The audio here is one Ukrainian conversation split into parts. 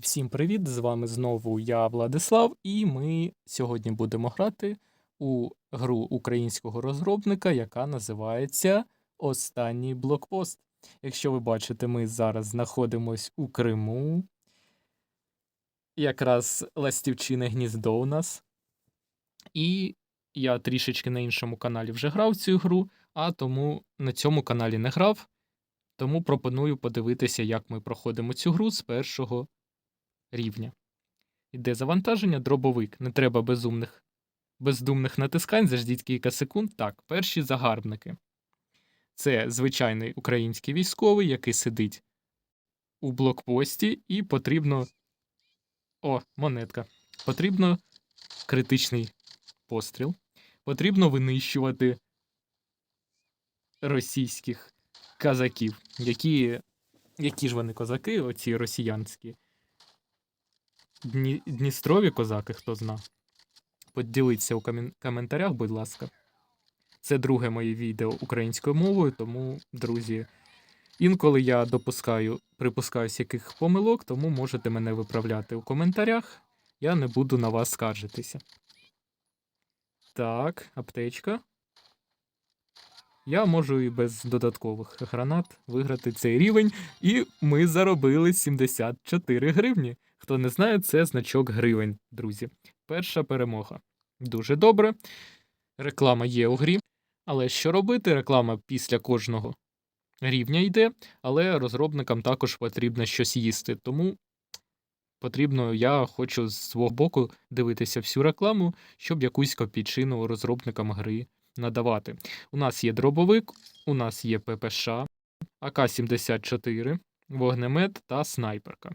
Всім привіт! З вами знову я, Владислав, і ми сьогодні будемо грати у гру українського розробника, яка називається Останній блокпост. Якщо ви бачите, ми зараз знаходимось у Криму. Якраз ластівчине гніздо у нас. І я трішечки на іншому каналі вже грав цю гру, а тому на цьому каналі не грав. Тому пропоную подивитися, як ми проходимо цю гру з першого рівня. Іде завантаження, дробовик. Не треба безумних, бездумних натискань, заждіть кілька секунд. Так, перші загарбники. Це звичайний український військовий, який сидить у блокпості, і потрібно. О, монетка. Потрібно критичний постріл. Потрібно винищувати російських казаків. Які, які ж вони козаки, оці росіянські? Дні... Дністрові козаки, хто зна. Поділіться у комін... коментарях, будь ласка. Це друге моє відео українською мовою, тому, друзі, інколи я допускаю, припускаюсь яких помилок, тому можете мене виправляти у коментарях. Я не буду на вас скаржитися. Так, аптечка. Я можу і без додаткових гранат виграти цей рівень, і ми заробили 74 гривні. Хто не знає, це значок гривень, друзі. Перша перемога. Дуже добре. Реклама є у грі. Але що робити? Реклама після кожного рівня йде, але розробникам також потрібно щось їсти. Тому потрібно, я хочу з свого боку дивитися всю рекламу, щоб якусь копійчину розробникам гри надавати. У нас є дробовик, у нас є ППШ, АК-74, вогнемет та снайперка.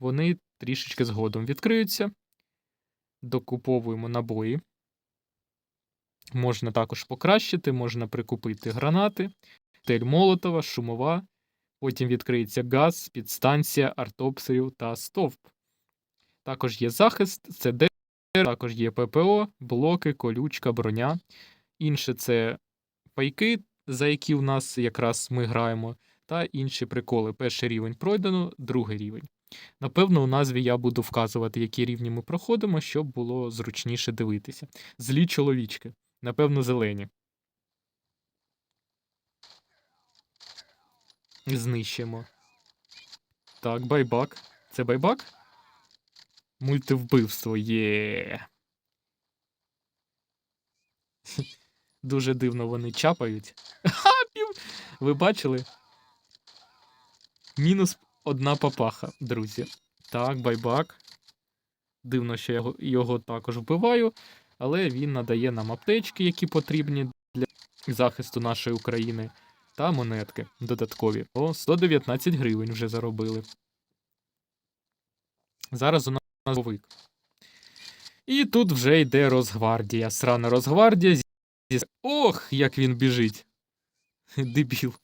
Вони трішечки згодом відкриються. Докуповуємо набої. Можна також покращити, можна прикупити гранати, тель Молотова, шумова. Потім відкриється газ, підстанція, артобстріл та стовп. Також є захист, це ДР, також є ППО, блоки, колючка, броня. Інше це пайки, за які у нас якраз ми граємо, та інші приколи. Перший рівень пройдено, другий рівень. Напевно, у назві я буду вказувати, які рівні ми проходимо, щоб було зручніше дивитися. Злі чоловічки. Напевно, зелені. Знищимо. Так, байбак. Це байбак? Мультивбивство є. Дуже дивно вони чапають. Ви бачили? Мінус одна папаха, друзі. Так, байбак. Дивно, що я його, також вбиваю, але він надає нам аптечки, які потрібні для захисту нашої України, та монетки додаткові. О, 119 гривень вже заробили. Зараз у нас новик. І тут вже йде Росгвардія. Срана Росгвардія. Ох, як він біжить. Дебіл.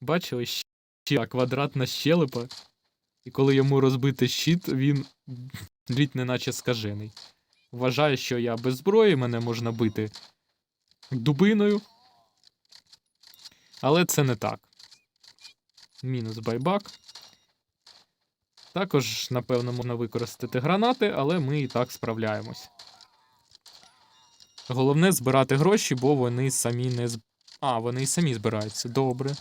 Бачили, ще квадратна щелепа. І коли йому розбити щит, він літь неначе скажений. Вважає, що я без зброї, мене можна бити дубиною. Але це не так. Мінус байбак. Також, напевно, можна використати гранати, але ми і так справляємось. Головне збирати гроші, бо вони самі не з. А, вони і самі збираються. Добре.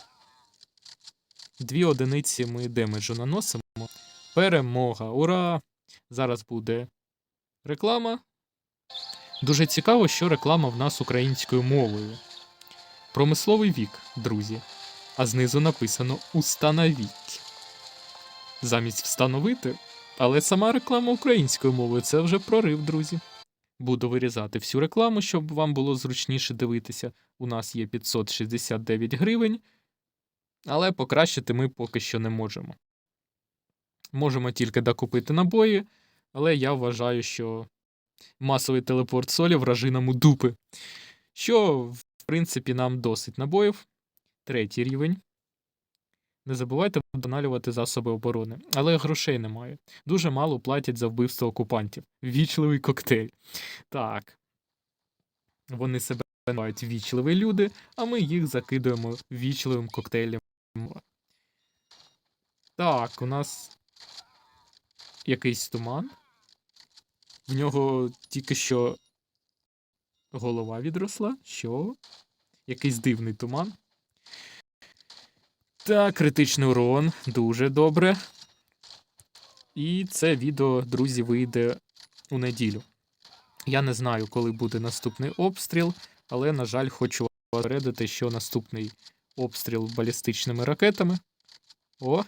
Дві одиниці ми демеджу наносимо. Перемога! Ура! Зараз буде реклама. Дуже цікаво, що реклама в нас українською мовою. Промисловий вік, друзі. А знизу написано Установіть. Замість встановити. Але сама реклама українською мовою це вже прорив, друзі. Буду вирізати всю рекламу, щоб вам було зручніше дивитися. У нас є 569 гривень, але покращити ми поки що не можемо. Можемо тільки докупити набої, але я вважаю, що масовий телепорт солі вражи нам у дупи. Що, в принципі, нам досить набоїв. Третій рівень. Не забувайте вдоналювати засоби оборони, але грошей немає. Дуже мало платять за вбивство окупантів. Вічливий коктейль. Так. Вони себе називають вічливі люди, а ми їх закидуємо вічливим коктейлем. Так, у нас якийсь туман. В нього тільки що голова відросла. Що? Якийсь дивний туман. Так, критичний урон. Дуже добре. І це відео, друзі, вийде у неділю. Я не знаю, коли буде наступний обстріл, але, на жаль, хочу вас попередити, що наступний обстріл балістичними ракетами. О,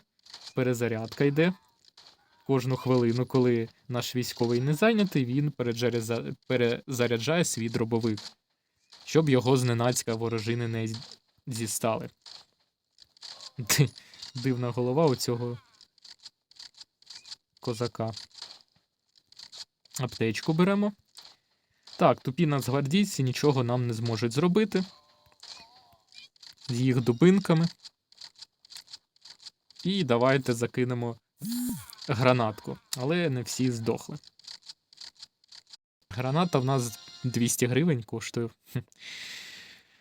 перезарядка йде. Кожну хвилину, коли наш військовий не зайнятий, він перезаряджає свій дробовик, щоб його зненацька ворожини не зістали. Дивна голова у цього козака. Аптечку беремо. Так, тупі нацгвардійці нічого нам не зможуть зробити. З їх дубинками. І давайте закинемо гранатку. Але не всі здохли. Граната в нас 200 гривень коштує.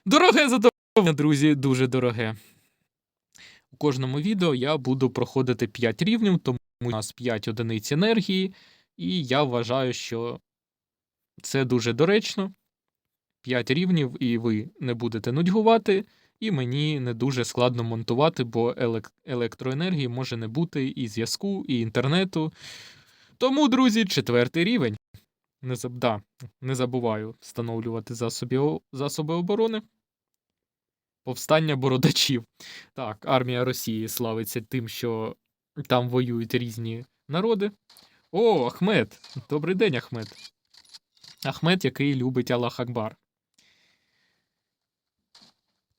Дороге задоволення, друзі, дуже дороге. У кожному відео я буду проходити 5 рівнів, тому у нас 5 одиниць енергії, і я вважаю, що це дуже доречно. 5 рівнів, і ви не будете нудьгувати, і мені не дуже складно монтувати, бо елек- електроенергії може не бути і зв'язку, і інтернету. Тому, друзі, четвертий рівень. Не, заб... да, не забуваю встановлювати засоби, засоби оборони. Повстання бородачів. Так, армія Росії славиться тим, що там воюють різні народи. О, Ахмед! Добрий день, Ахмед. Ахмед, який любить Аллах Акбар.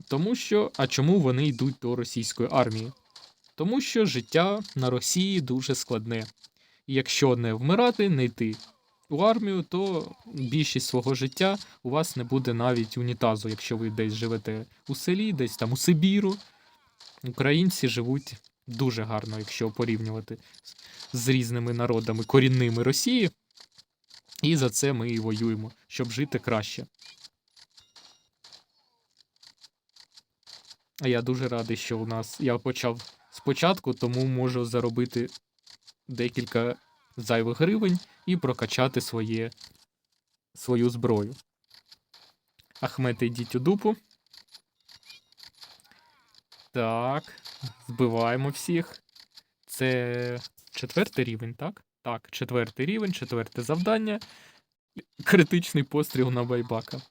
Тому що. А чому вони йдуть до російської армії? Тому що життя на Росії дуже складне. І якщо не вмирати, не йти у армію, то більшість свого життя у вас не буде навіть унітазу, якщо ви десь живете у селі, десь там у Сибіру. Українці живуть дуже гарно, якщо порівнювати з- різними народами корінними Росії. І за це ми і воюємо, щоб жити краще. Я дуже радий, що у нас я почав спочатку, тому можу заробити декілька зайвих гривень і прокачати своє, свою зброю. Ахмед, йдіть у дупу. Так, збиваємо всіх. Це четвертий рівень, так? Так, четвертий рівень, четверте завдання. Критичний постріл на байбака.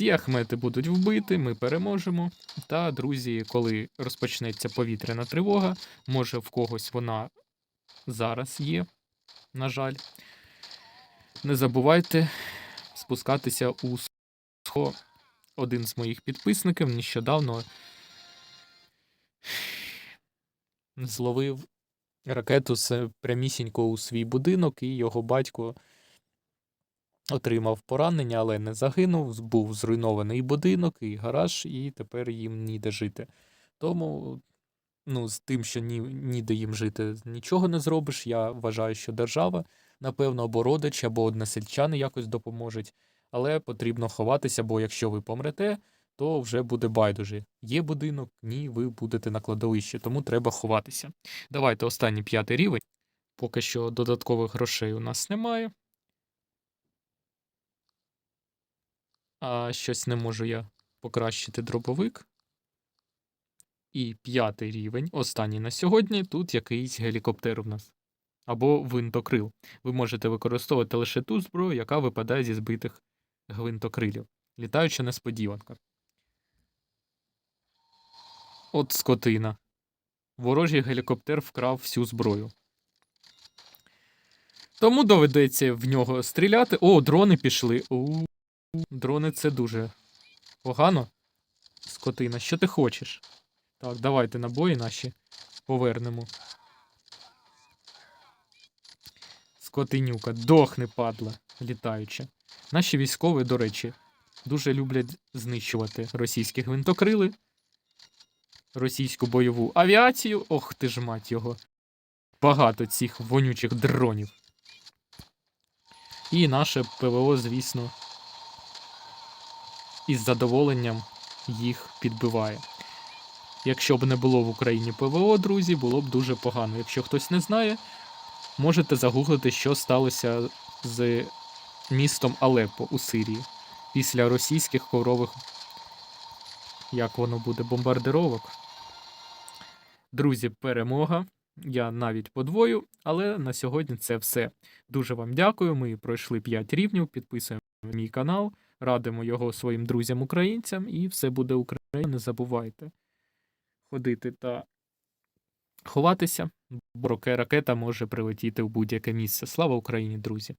Всі ахмети будуть вбиті, ми переможемо. Та, друзі, коли розпочнеться повітряна тривога, може в когось вона зараз є, на жаль. Не забувайте спускатися у схо. Один з моїх підписників нещодавно зловив ракету прямісінько у свій будинок, і його батько отримав поранення, але не загинув. Був зруйнований будинок і гараж, і тепер їм ніде жити. Тому, ну, з тим, що ні, ніде їм жити, нічого не зробиш. Я вважаю, що держава, напевно, або родич, або односельчани якось допоможуть. Але потрібно ховатися, бо якщо ви помрете, то вже буде байдуже. Є будинок, ні, ви будете на кладовищі, тому треба ховатися. Давайте останній п'ятий рівень. Поки що додаткових грошей у нас немає. А щось не можу я покращити дробовик. І п'ятий рівень, останній на сьогодні, тут якийсь гелікоптер у нас. Або гвинтокрил. Ви можете використовувати лише ту зброю, яка випадає зі збитих гвинтокрилів. Літаюча несподіванка. От скотина. Ворожий гелікоптер вкрав всю зброю. Тому доведеться в нього стріляти. О, дрони пішли. Дрони це дуже погано. Скотина, що ти хочеш? Так, давайте набої наші повернемо. Скотинюка, дохни, падла, літаюча. Наші військові, до речі, дуже люблять знищувати російські гвинтокрили, російську бойову авіацію. Ох ти ж мать його. Багато цих вонючих дронів. І наше ПВО, звісно, із задоволенням їх підбиває. Якщо б не було в Україні ПВО, друзі, було б дуже погано. Якщо хтось не знає, можете загуглити, що сталося з містом Алеппо у Сирії після російських коврових, як воно буде, бомбардировок. Друзі, перемога. Я навіть подвою, але на сьогодні це все. Дуже вам дякую. Ми пройшли 5 рівнів. Підписуємо мій канал, радимо його своїм друзям-українцям, і все буде Україна. Не забувайте ходити та ховатися, бо ракета може прилетіти в будь-яке місце. Слава Україні, друзі!